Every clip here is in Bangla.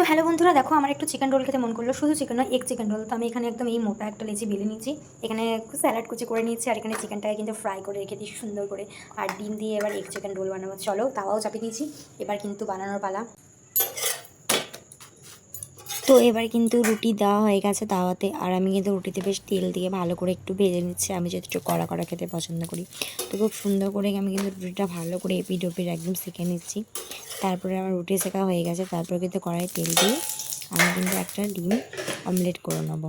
তো হ্যালো বন্ধুরা, দেখো আমার একটু চিকেন রোল খেতে মন করল। শুধু চিকেন নয় এক চিকেন রোল তো আমি এখানে একদম এই মোটা একটা লেচি বেলে নিয়েছি। এখানে স্যালাড কুচি করে নিয়েছি আর এখানে চিকেনটাকে কিন্তু ফ্রাই করে রেখে দিয়েছি সুন্দর করে। আর ডিম দিয়ে এবার এক চিকেন রোল বানাবো। চলো, তাওয়াও চাপিয়ে দিয়েছি এবার কিন্তু বানানোর পালা। তো এবার কিন্তু রুটি দেওয়া হয়ে গেছে তাওয়াতে। আর আমি কিন্তু রুটিতে বেশ তেল দিয়ে ভালো করে একটু ভেজে নিচ্ছি। আমি যেহেতু একটু কড়া কড়া খেতে পছন্দ করি। তো খুব সুন্দর করে আমি কিন্তু রুটিটা ভালো করে এপিড ওপিড একদম শিখে নিচ্ছি। তারপরে আমার রুটি শেখা হয়ে গেছে, তারপরে কিন্তু কড়াই তেল দিয়ে আমি কিন্তু একটা ডিম অমলেট করে নেব।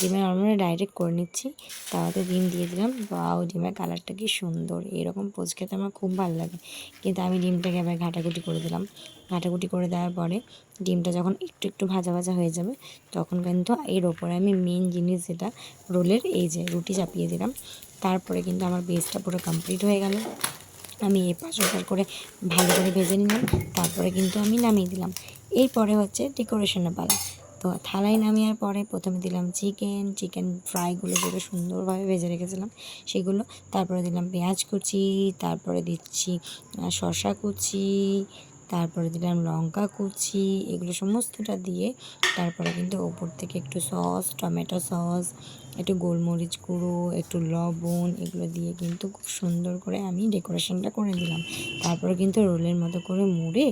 ডিমের অমলেট ডাইরেক্ট করে নিচ্ছি, তাওয়াতে ডিম দিয়ে দিলাম। বাও ডিমের কালারটা কি সুন্দর, এরকম পোজ খেতে আমার খুব ভালো লাগে। কিন্তু আমি ডিমটাকে আবার ঘাটাঘুটি করে দিলাম। ঘাটাঘুটি করে দেওয়ার পরে ডিমটা যখন একটু একটু ভাজা ভাজা হয়ে যাবে, তখন কিন্তু এর ওপরে আমি মেন জিনিস যেটা, রোলের এই যে রুটি চাপিয়ে দিলাম। তারপরে কিন্তু আমার বেসটা পুরো কমপ্লিট হয়ে গেল। আমি এই পাশ করে ভালো করে ভেজে নিলাম, তারপরে কিন্তু আমি নামিয়ে দিলাম। এরপরে হচ্ছে ডেকোরেশনের পালা। তো থালায় নামিয়ার পরে প্রথমে দিলাম চিকেন চিকেন ফ্রাইগুলো যেগুলো সুন্দরভাবে ভেজে রেখেছিলাম, সেগুলো। তারপরে দিলাম পেঁয়াজ কুচি, তারপরে দিচ্ছি শশা কুচি তারপরে দিলাম লঙ্কা কুচি, এগুলো সমস্তটা দিয়ে তারপরে কিন্তু ওপর থেকে একটু সস, টমেটো সস, একটু গোলমরিচ গুঁড়ো, একটু লবণ, এগুলো দিয়ে কিন্তু খুব সুন্দর করে আমি ডেকোরেশনটা করে দিলাম। তারপরে কিন্তু রোলের মতো করে মুড়ে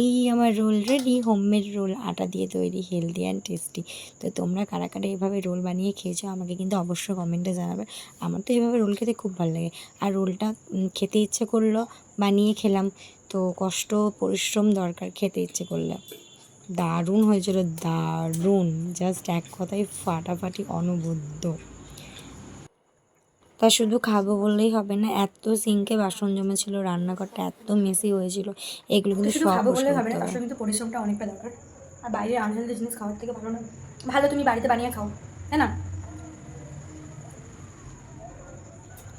এই আমার রোল রেডি হোমমেড রোল, আটা দিয়ে তৈরি হেলদি অ্যান্ড টেস্টি তো তোমরা কারা কারা এভাবে রোল বানিয়ে খেয়েছো আমাকে কিন্তু অবশ্যই কমেন্টে জানাবে। আমার তো এভাবে রোল খেতে খুব ভালো লাগে। আর রোলটা খেতে ইচ্ছে করল, বানিয়ে খেলাম। তো কষ্ট পরিশ্রম দরকার খেতে ইচ্ছে করলে। দারুণ হয়েছিল দারুণ। জাস্ট এক কথায় ফাটাফাটি অনবদ্য। তা শুধু খাব বললেই হবে না এত সিঙ্কে বাসন জমেছিল রান্নাঘরটা এত মেসি হয়েছিল এগুলো কিন্তু সব খাব বললে হবে না তার কিন্তু পরিশ্রমটা অনেকটা দরকার। আর বাইরে আনহেলদি জিনিস খাওয়ার থেকে ভালো না। ভালো তুমি বাড়িতে বানিয়ে খাও তাই না?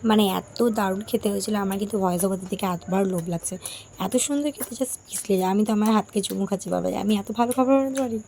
মানে এত দারুণ খেতে হয়েছিল, আমার কিন্তু ভয়েস ওভার থেকে এতবার লোভ লাগছে। এত সুন্দর খেতে জাস্ট পিছলে আমি তো আমার হাতকে চুমু খাচ্ছি বাবা আমি এত ভালো খাবার বানাতে পারি।